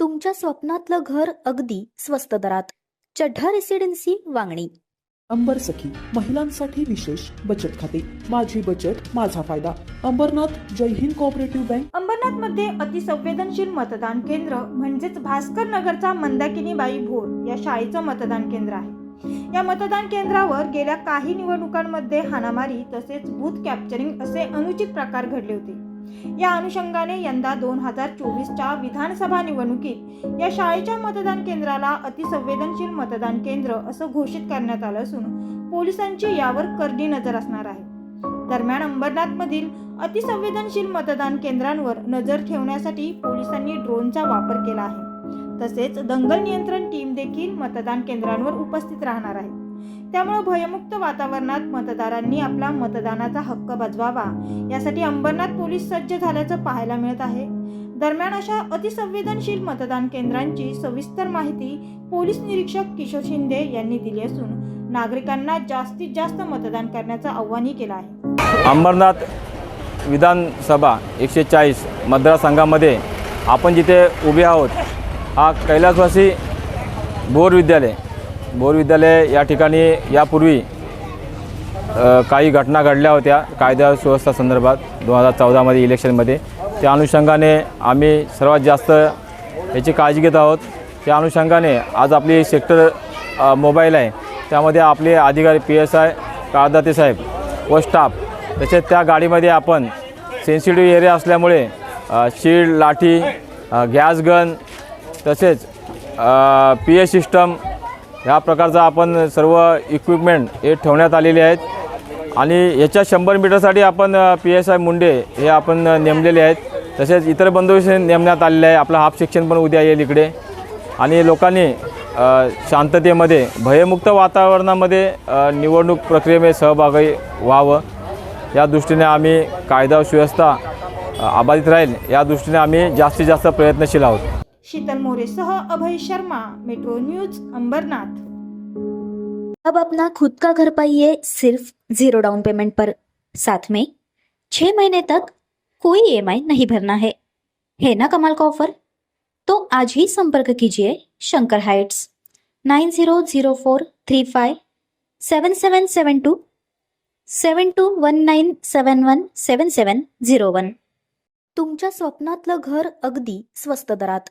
तुमच्या स्वप्नातलं घर अगदी स्वस्त दरात. चढ्ढा रेसिडेन्सी वांगणी. अंबर सखी महिलांसाठी विशेष बचत खाते. माझी बचत माझा फायदा. अंबरनाथ जय हिंद कोऑपरेटिव्ह बँक अंबरनाथमध्ये अतिसंवेदनशील मतदान केंद्र म्हणजेच भास्कर नगरचा मंदाकिनीबाई भोर या शाळेचं मतदान केंद्र आहे. या मतदान केंद्रावर गेल्या काही निवडणुकांमध्ये हाणामारी तसेच बूथ कॅप्चरिंग असे अनुचित प्रकार घडले होते. या अनुषंगाने यंदा दोन हजार चोवीसच्या विधानसभा निवडणुकीत या शाळेच्या मतदान केंद्राला अतिसंवेदनशील मतदान केंद्र असं घोषित करण्यात आलं असून पोलिसांची यावर करडी नजर असणार आहे. दरम्यान अंबरनाथमधील अतिसंवेदनशील मतदान केंद्रांवर नजर ठेवण्यासाठी पोलिसांनी ड्रोनचा वापर केला आहे. तसेच दंगल नियंत्रण टीम देखील मतदान केंद्रांवर उपस्थित राहणार आहे. त्यामुळे भयमुक्त वातावरणात मतदारांनी आपला मतदानाचा हक्क बजवावा यासाठी अंबरनाथ पोलीस सज्ज झाल्याचं पाहायला मिळत आहे. दरम्यान अशा अतिसंवेदनशील मतदान केंद्रांची सविस्तर माहिती पोलीस निरीक्षक किशोर शिंदे यांनी दिली असून नागरिकांना जास्तीत जास्त मतदान करण्याचं आव्हानही केलं आहे. अंबरनाथ विधानसभा एकशे चाळीस मतदारसंघामध्ये आपण जिथे उभे आहोत हा कैलासवासी बोर विद्यालय. बोर विद्यालय या ठिकाणी यापूर्वी काही घटना घडल्या होत्या कायदा सुव्यवस्था संदर्भात दोन हजार चौदामध्ये इलेक्शनमध्ये. त्या अनुषंगाने आम्ही सर्वात जास्त याची काळजी घेत आहोत. त्या अनुषंगाने आज आपली सेक्टर मोबाईल आहे. त्यामध्ये आपले अधिकारी पी एस आय काळदाते साहेब व स्टाफ तसेच त्या गाडीमध्ये आपण सेन्सिटिव्ह एरिया असल्यामुळे शीड लाठी गॅस गन तसेच पी ए सिस्टम ह्या प्रकारचा आपण सर्व इक्विपमेंट हे ठेवण्यात आलेले आहेत. आणि याच्या शंभर मीटरसाठी आपण पी एस आय मुंडे हे आपण नेमलेले आहेत. तसेच इतर बंदोबस्त नेमण्यात आलेले आहे. आपला हाफ सेक्शन पण उद्या येईल इकडे. आणि लोकांनी शांततेमध्ये भयमुक्त वातावरणामध्ये निवडणूक प्रक्रियेमध्ये सहभागी व्हावं. या दृष्टीने आम्ही कायदा सुव्यवस्था अबाधित राहील. या दृष्टीने आम्ही जास्तीत जास्त प्रयत्नशील आहोत. शीतल मोरेसह अभय शर्मा मेट्रो न्यूज अंबरनाथ. अब अपना खुद का घर पाइए सिर्फ जीरो डाउन पेमेंट पर। साथ में छह महीने तक कोई ईएमआई नहीं भरना है। है ना कमाल का ऑफर तो आज ही संपर्क कीजिए Shankar heights. Nine zero zero four three five seven seven seven two seven two one nine seven one seven seven zero one. तुमच्या स्वप्नातलं घर अगदी स्वस्त दरात.